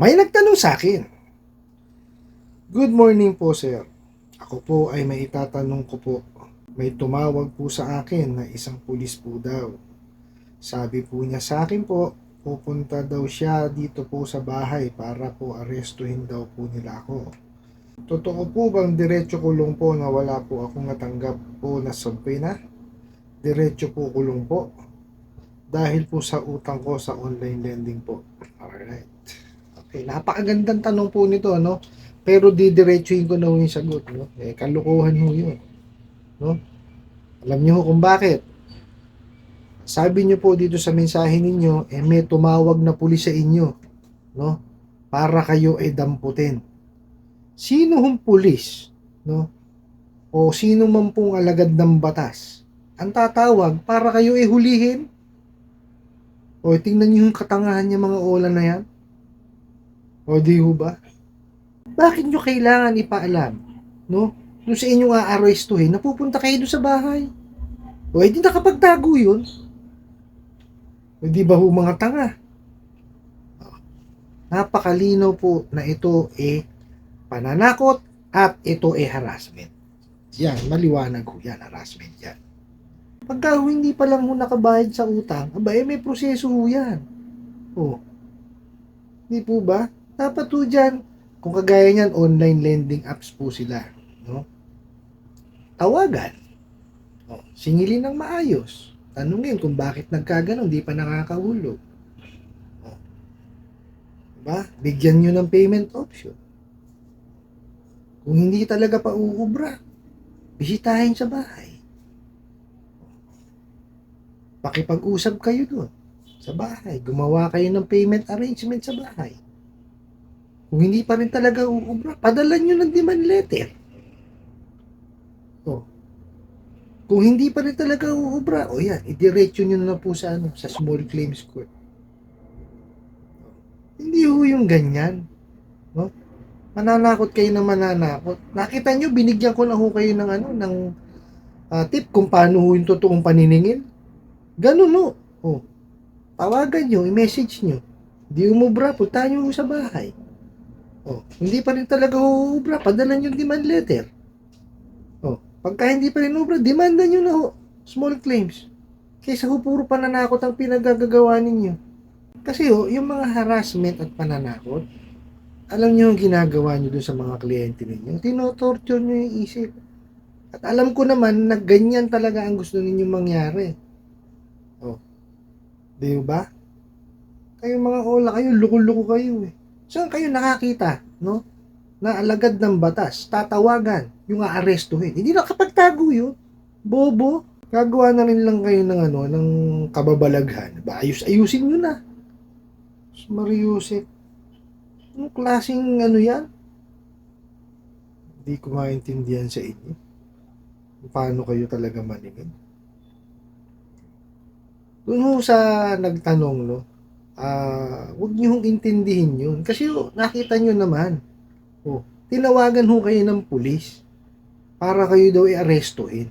May nagtanong sa akin. Good morning po, sir. Ako po ay may itatanong ko po. May tumawag po sa akin na isang pulis po daw. Sabi po niya sa akin po, pupunta daw siya dito po sa bahay para po arestuhin daw po nila ako. Totoo po bang diretso kulong po na wala po akong natanggap po na subpoena? Diretso po kulong po. Dahil po sa utang ko sa online lending po. Alright. Okay, napakagandang tanong po nito, ano? Pero didiretsuhin ko na ho yung sagot, no? Eh, kalukuhan ho yun. No? Alam niyo ho kung bakit. Sabi niyo po dito sa mensahe ninyo, eh may tumawag na pulis sa inyo, no? Para kayo ay damputin. Sino hong pulis, no? O sino man pong alagad ng batas, ang tatawag para kayo ay hulihin? O tingnan niyo yung katangahan niya mga ola na yan. O di ho ba? Bakit nyo kailangan ipaalam, no? Doon sa inyong aarestuhin, napupunta kayo doon sa bahay. O edi nakapagtago yun. O di ba ho mga tanga? O, Napakalinaw po na ito eh pananakot at ito eh harassment. Yan, maliwanag ho yan, harassment yan. Pagka ho hindi pa lang ho nakabayad sa utang, aba eh may proseso ho yan. O, di po ba? Dapat ho dyan, kung kagaya niyan, online lending apps po sila. No? Tawagan. O, singilin ng maayos. Tanungin kung bakit nagkaganon, di pa nakakahulog. O, diba? Bigyan nyo ng payment option. Kung hindi talaga pa uubra, bisitahin sa bahay. Pakipag-usap kayo doon sa bahay. Gumawa kayo ng payment arrangement sa bahay. Kung hindi pa rin talaga uubra, padala nyo ng demand letter. O. Kung hindi pa rin talaga uubra, o yan, idiretso nyo na po sa, ano, sa small claims court. Hindi ho yung ganyan. No? Mananakot kayo ng mananakot. Nakita nyo, binigyan ko na ho kayo ng, ano, ng ah, tip kung paano ho yung totoong paniningil. Ganun no. O. Tawagan nyo, i-message nyo. Di umubra, puntahan nyo ho sa bahay. Oh, hindi pa rin talaga uubra, padalan yung demand letter. Oh, pagka hindi pa rin uubra, demanda nyo na ho. Small claims. Kaysa ho puro pananakot ang pinagagagawa ninyo. Kasi ho, yung mga harassment at pananakot, alam nyo yung ginagawa nyo dun sa mga kliyente ninyo. Tinotorture nyo yung isip. At alam ko naman na ganyan talaga ang gusto ninyo mangyari. Oh. Di ba? Kayo mga ola kayo, luko-luko kayo eh. Saan kayo nakakita, no? Na alagad ng batas, tatawagan, yung aarestuhin. Hindi nakapagtago yun. Bobo. Gagawa na rin lang kayo ng ano, ng kababalaghan. Ba, ayus, ayusin nyo na. Mariusip. Anong klaseng ano yan? Hindi ko maintindihan sa inyo. Paano kayo talaga maningin? Doon sa nagtanong, no? Ah wag niyo intindihin yun. Kasi oh, nakita niyo naman, oh, tinawagan ho kayo ng pulis para kayo daw i-arestuin.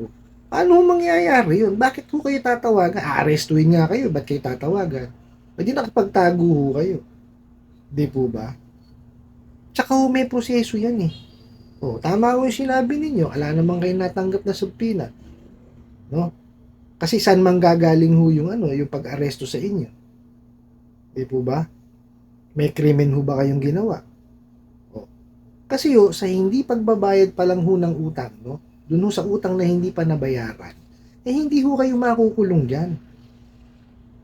Oh, ho mangyayari yun? Bakit ho kayo tatawagan? Aarestuin nga kayo, ba't kayo tatawagan? Pwede nakapagtago ho kayo. Di po ba? Tsaka ho may proseso yan eh. Oh, tama ho yung sinabi ninyo. Ala naman kayo natanggap na subpoena. No? Kasi saan man gagaling ho yung ano, yung pag-aresto sa inyo? Di po ba? May krimen ho ba kayong ginawa? O. Kasi ho, sa hindi pagbabayad pa lang ho ng utang, no? Doon ho sa utang na hindi pa nabayaran, eh hindi ho kayo makukulong dyan.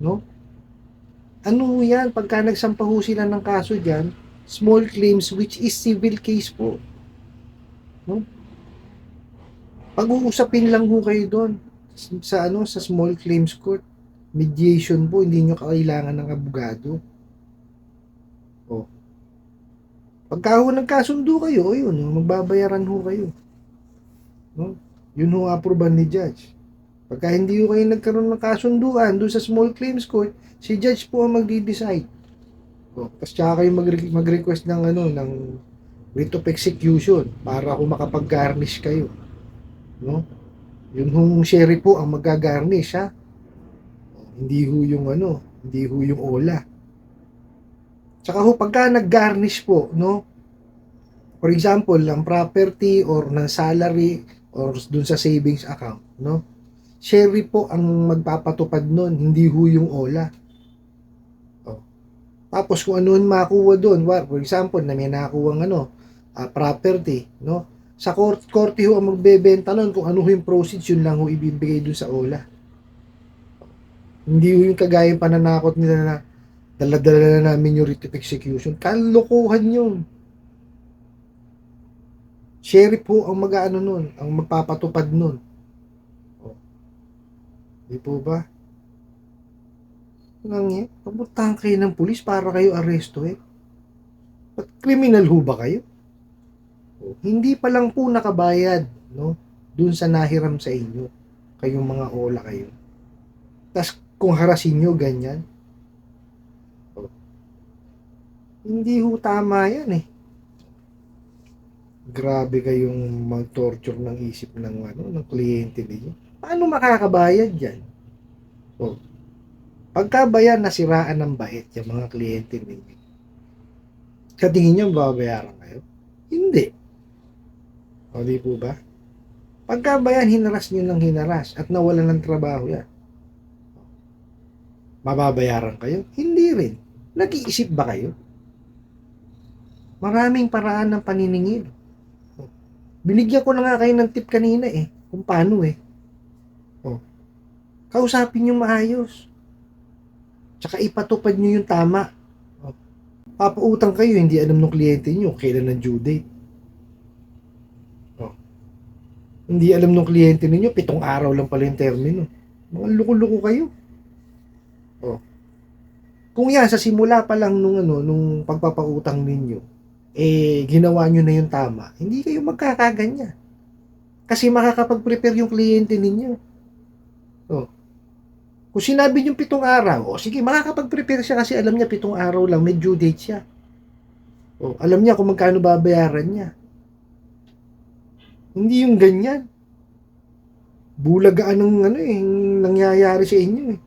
No? Ano ho yan? Pagka nagsampa ho sila ng kaso dyan, small claims which is civil case po. No? Pag-uusapin lang ho kayo doon sa ano sa small claims court mediation po, hindi nyo kailangan ng abogado. O. Pagka ho nagkasundo kayo, o yun, magbabayaran ho kayo. No? Yun ho aproban ni judge. Pagka hindi ho kayo nagkaroon ng kasunduan doon sa small claims court, si judge po ang magdi-decide. O, tapos tsaka kayo mag- mag-request ng ano, ng writ of execution para ho makapag-garnish kayo. No? Yun hong sheriff po ang mag-garnish, ha? Hindi ho yung ano, hindi ho yung ola. Tsaka ho, pagka nag-garnish po, no? For example, ng property or ng salary or dun sa savings account, no? Sherry po ang magpapatupad nun, hindi ho yung OLA. Oh. Tapos kung ano makuha doon, for example, na may nakuha ng ano, ah, property, no? Sa court, korte ho ang magbebenta nun kung ano ho yung proceeds, yun lang ho ibibigay doon sa OLA. Hindi yung kagaya pananakot nila na dala-dala na namin yung writ of execution. Kalokohan yun. Sheriff po ang mag-ano nun, ang magpapatupad nun. O. Di po ba? Nang yan, papuntahan kayo ng pulis para kayo aresto eh. Ba't criminal ho ba kayo? O, hindi pa lang po nakabayad, no? Dun sa nahiram sa inyo. Kayong mga ola kayo. Tapos kung harasin nyo, ganyan. Hindi ho tama yan eh grabe kayong mag-torture ng isip ng ano ng kliyente ninyo. Paano makakabayad diyan? Oh. Pagka ba yan nasiraan ng bait yung mga kliyente ninyo? Sa tingin niyo babayaran kayo? Hindi. O di po ba? Pagka ba yan hinaras niyo ng hinaras at nawalan ng trabaho yan? Mababayaran kayo? Hindi rin. Nag-iisip ba kayo? Maraming paraan ng paniningil. Binigyan ko na nga kayo ng tip kanina eh. Kung paano eh. Oh. Kausapin nyo maayos. Tsaka ipatupad nyo yung tama. Oh. Papautang kayo, hindi alam ng kliyente nyo kailan ang due date. Oh. Hindi alam ng kliyente ninyo, pitong araw lang pala yung termino. Mga luko-luko kayo. Oh. Kung yan, sa simula pa lang nung, ano, nung pagpapautang ninyo, eh, ginawa nyo na yung tama, hindi kayo magkakaganya. Kasi makakapag-prepare yung kliyente ninyo. Oh. Kung sinabi nyo pitong araw, o sige, makakapag-prepare siya kasi alam niya pitong araw lang, may due date siya. O, alam niya kung magkano babayaran niya. Hindi yung ganyan. Bulagaan ng ano eh, nangyayari sa inyo eh.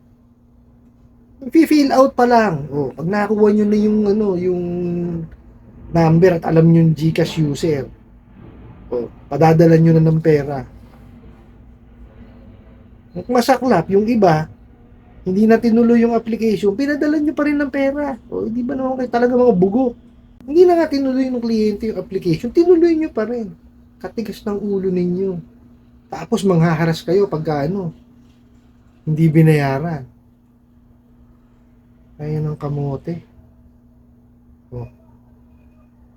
Fill out pa lang. O, pag nakuha nyo na yung ano, yung number at alam nyo yung Gcash user. O, padadala nyo na ng pera. Masaklap, yung iba, hindi na tinuloy yung application, pinadala nyo pa rin ng pera. O, hindi ba naman kayo talaga mga bugo? Hindi na nga tinuloy ng kliyente yung application, tinuloy nyo pa rin. Katigas ng ulo ninyo. Tapos manghaharas kayo pagka ano, hindi binayaran. Kaya ng kamote. Oh.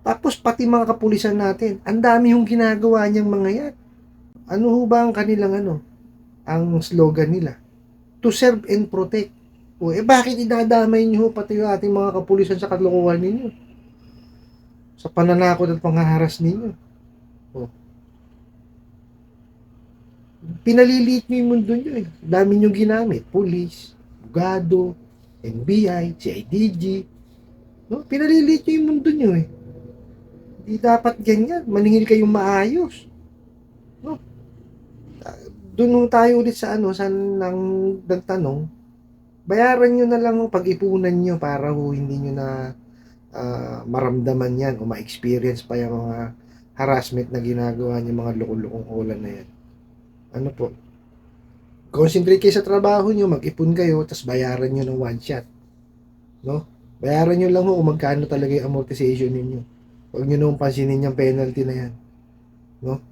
Tapos pati mga kapulisan natin, ang dami yung ginagawa niyang mga yan. Ano ho ba ang kanilang ano? Ang slogan nila? To serve and protect. O eh bakit idadamay niyo pati yung ating mga kapulisan sa kalokohan ninyo? Sa pananakot at panghaharas ninyo. O. Pinaliliit niyo yung mundo niyo eh. Dami niyo ginamit. Police, Bugado, NBI, CIDG. No? Pinaliliit niyo yung mundo niyo eh. Di dapat ganyan. Maningil kayong maayos. No? Doon tayo ulit sa ano, sa nang nagtanong, bayaran nyo na lang ang pag-ipunan nyo para ho hindi nyo na ah, maramdaman yan o ma-experience pa yung mga harassment na ginagawa nyo, mga lukulukong ulan na yan. Ano po? Concentrate kayo sa trabaho nyo, mag-ipon kayo, tapos bayaran nyo ng one shot. No? Bayaran nyo lang ho kung magkano talaga yung amortization ninyo. Huwag nyo nung pansinin yung penalty na yan. No?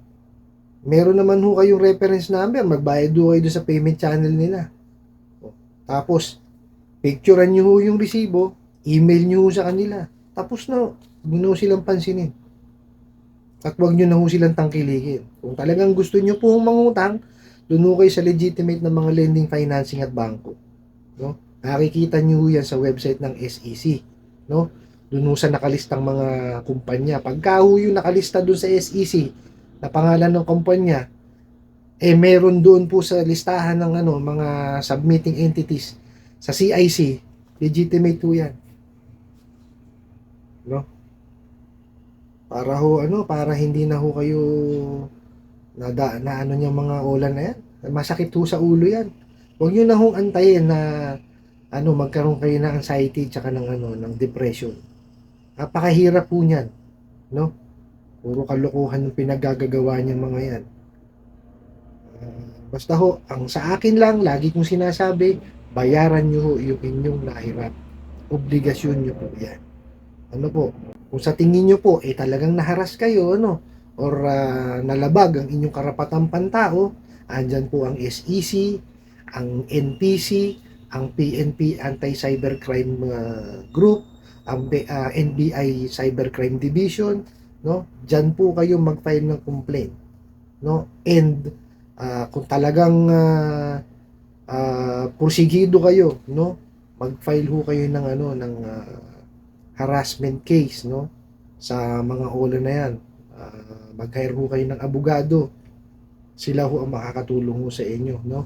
Meron naman ho kayong reference number. Magbayad ho kayo sa payment channel nila. O, Tapos, picturean nyo ho yung resibo, email nyo ho sa kanila. Tapos na, huwag nyo silang pansinin. At huwag nyo na ho silang tangkilikin. Kung talagang gusto nyo po mangutang, kayo sa legitimate na mga lending financing at bangko. No? Nakikita nyo yan sa website ng SEC. No? Doon sa nakalistang mga kumpanya. Pagka ho yung nakalista doon sa SEC, na pangalan ng kumpanya, eh meron doon po sa listahan ng ano, mga submitting entities sa CIC, legitimate po yan. No? Para ho, ano, para hindi na ho kayo na, da, na ano yung mga ulan na yan. Masakit ho sa ulo yan. Huwag nyo na hong antayin na ano, magkaroon kayo ng anxiety tsaka ng ano, ng depression. Napakahirap po niyan, no? Puro kalokohan yung pinaggagawa niya mga yan. Ah, basta ho, ang sa akin lang, lagi kong sinasabi, bayaran nyo ho yung inyong nahirap. Obligasyon nyo po yan. Ano po, kung sa tingin nyo po, eh talagang naharas kayo, ano, or ah, nalabag ang inyong karapatang pantao, andyan po ang SEC, ang NPC, ang PNP Anti-Cybercrime ah, Group, ang B- ah, NBI Cybercrime Division, no? Diyan po kayo mag-file ng complaint, no? And ah, kung talagang uh, porsigido kayo, no? Mag-file ho kayo ng ano ng ah, harassment case, no? Sa mga ola na 'yan. Ah, mag-hire ho kayo ng abogado. Sila ho ang makakatulong ho sa inyo, no?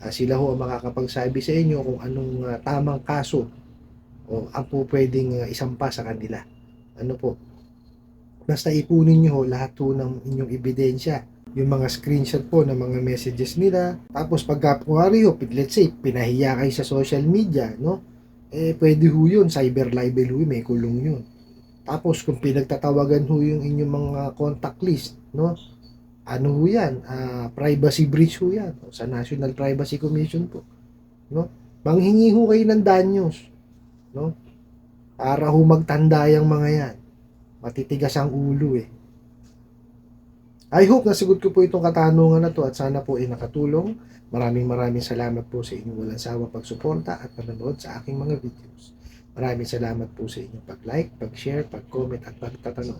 Ah, sila ho ang makakapagsabi sa inyo kung anong ah, tamang kaso o ang po pwedeng ah, isampa sa kanila. Ano po? Basta ipunin nyo ho lahat ho ng inyong ebidensya. Yung mga screenshot po ng mga messages nila. Tapos pagka kunwari ho, let's say, pinahiya kayo sa social media, no? Eh, pwede ho yun. Cyber libel ho, may kulong yun. Tapos kung pinagtatawagan ho yung inyong mga contact list, no? Ano ho yan? Ah, privacy breach ho yan. Sa National Privacy Commission po. No? Manghingi ho kayo ng danyos. No? Para ho magtanda yung mga yan. Matitigas ang ulo eh. I hope nasagot ko po itong katanungan na to at sana po ay nakatulong. Maraming maraming salamat po sa inyong walang sawa pagsuporta at panonood sa aking mga videos. Maraming salamat po sa inyong pag-like, pag-share, pag-comment at pagtatanong.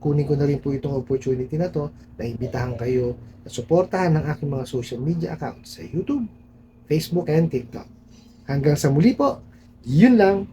Kunin ko na rin po itong opportunity na to na imbitahan kayo na suportahan ng aking mga social media accounts sa YouTube, Facebook, and TikTok. Hanggang sa muli po, yun lang.